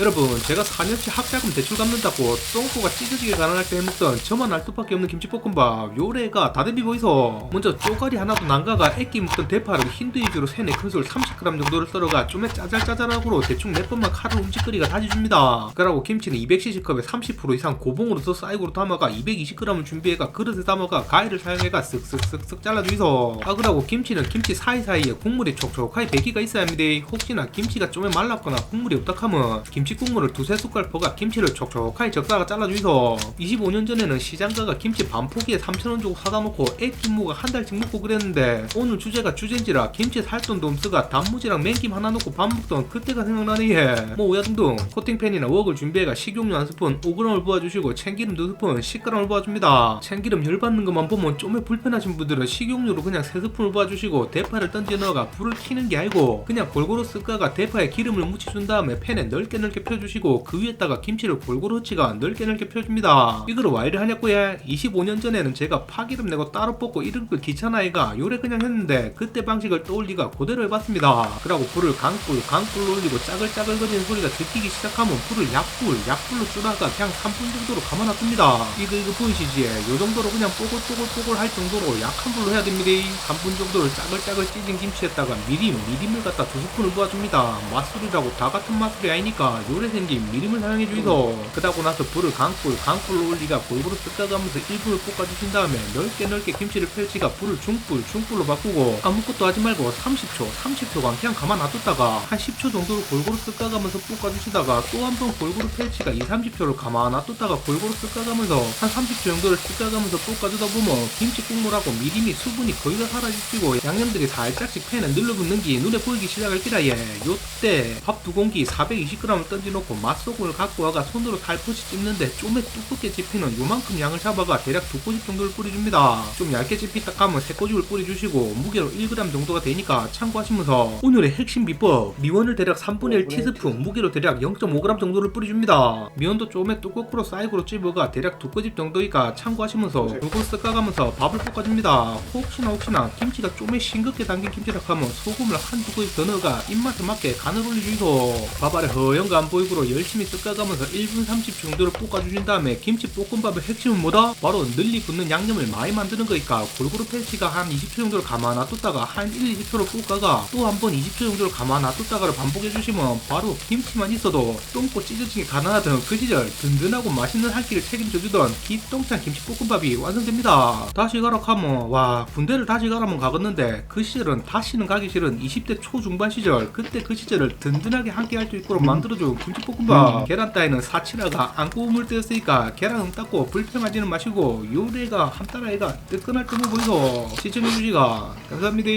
여러분 제가 4년치 학자금 대출 갚는다고 똥꼬가 찢어지게 가난할 때 해먹던 저만 알 수밖에 없는 김치볶음밥 요래가 다대비 보이소. 먼저 쪼가리 하나도 난가가 애기 묵던 대파를 힌두 위주로 3, 4큰술 30g 정도를 썰어가 좀에 짜잘짜잘하고로 대충 4번만 칼을 움직거리가 다져줍니다. 그러고 김치는 200cc컵에 30% 이상 고봉으로 써 사이고로 담아가 220g을 준비해가 그릇에 담아가 가위를 사용해가 쓱쓱쓱쓱 잘라주이소. 아 그러고 김치는 김치 사이사이에 국물이 촉촉하게 배기가 있어야 합니다. 혹시나 김치가 좀에 말랐거나 국물이 없다 하면 김치 국물을 두세 숟갈 퍼가 김치를 촉촉하게 적다가 잘라주이소. 25년 전에는 시장가가 김치 반 포기에 3,000원 주고 사다 놓고 애 김무가 한 달씩 먹고 그랬는데 오늘 주제가 주제인지라 김치 살 돈도 없어가 단무지랑 맨김 하나 넣고 밥 먹던 그때가 생각나네 얘뭐 오야둥둥 코팅팬이나 웍을 준비해가 식용유 한 스푼 5g을 부어주시고 참기름 두 스푼 10g을 부어줍니다. 참기름 열받는 것만 보면 좀에 불편하신 분들은 식용유로 그냥 세 스푼을 부어주시고 대파를 던져 넣어가 불을 켜는 게 아니고 그냥 골고루 쓱가가 대파에 기름을 묻혀준 다음에 팬에 넓게 넓게 펴주시고 그 위에다가 김치를 골고루 허치가 넓게 넓게 펴줍니다. 이거를 와 이래 하냐고요 25년 전에는 제가 파기름 내고 따로 볶고 이런 걸 귀찮아이가 요래 그냥 했는데 그때 방식을 떠올리가 그대로 해봤습니다. 그러고 불을 강불 강불로 올리고 짜글짜글 거리는 소리가 들키기 시작하면 불을 약불 약불로 줄여가 그냥 3분 정도로 감아놔둡니다. 이거 이거 보이시지 요 정도로 그냥 뽀글뽀글뽀글 할 정도로 약한 불로 해야 됩니다. 3분 정도를 짜글짜글 찢은 김치에다가 미림 미림을 갖다 두 스푼을 부어줍니다. 맛술이라고 다 같은 맛술이 아니니까 요래 생긴 미림을 사용해 주이소. 그러고 나서 불을 강불 강불로 올리가 골고루 뜯어가면서 1분을 볶아주신 다음에 넓게 넓게 김치를 펼치가 불을 중불 중불로 바꾸고 아무것도 하지 말고 30초 30초간 그냥 가만 놔뒀다가 한 10초 정도로 골고루 뜯어가면서 볶아주시다가 또 한 번 골고루 펼치가 2, 30초를 가만 놔뒀다가 골고루 뜯어가면서 한 30초 정도를 뜯어가면서 볶아주다 보면 김치 국물하고 미림이 수분이 거의 다 사라지고 양념들이 살짝씩 팬에 눌러붙는 게 눈에 보이기 시작할 기라 예 요때 밥 두 공기 420g을 던져놓고 맛소금을 갖고 와가 손으로 살포시 찝는데 좀에 두껍게 집히는 요만큼 양을 잡아가 대략 두 꼬집 정도를 뿌려줍니다. 좀 얇게 집히다 하면 세 꼬집을 뿌려주시고 무게로 1g 정도가 되니까 참고하시면서 오늘의 핵심 비법 미원을 대략 3분의 1 티스푼 무게로 대략 0.5g 정도를 뿌려줍니다. 미원도 좀에 뚜껑으로 사이즈로 찝어가 대략 두 꼬집 정도이까 참고하시면서 요걸 섞어가면서 밥을 볶아줍니다. 혹시나 혹시나 김치가 좀에 싱겁게 담긴 김치라 하면 소금을 한두 꼬집 더 넣어가 입맛에 맞게 간을 올려주이소. 밥 아래 허연 거안 보이고로 열심히 섞어가면서 1분 30 정도를 볶아주신 다음에 김치 볶음밥의 핵심은 뭐다? 바로 늘리 붓는 양념을 많이 만드는 거니까 골고루 펼치가 한 20초 정도를 가만 놔뒀다가 한 1, 20초로 볶아가 또 한 번 20초 정도를 가만 놔뒀다가를 반복해주시면 바로 김치만 있어도 똥꼬 찢어지게 가난하던 그 시절 든든하고 맛있는 한 끼를 책임져주던 기똥찬 김치볶음밥이 완성됩니다. 다시 가라 하면 와 군대를 다시 가라면 가겠는데 그 시절은 다시는 가기 싫은 20대 초중반 시절 그때 그 시절을 든든하게 함께 할수 있도록 만들어준 김치볶음밥 계란 따위는 사치라가 안 구우물 때였으니까 계란은 닦고 불평하지는 마시고 요리가 한 따라이가 뜨끈할 듯 보이소 시청해주시가 감사합니다.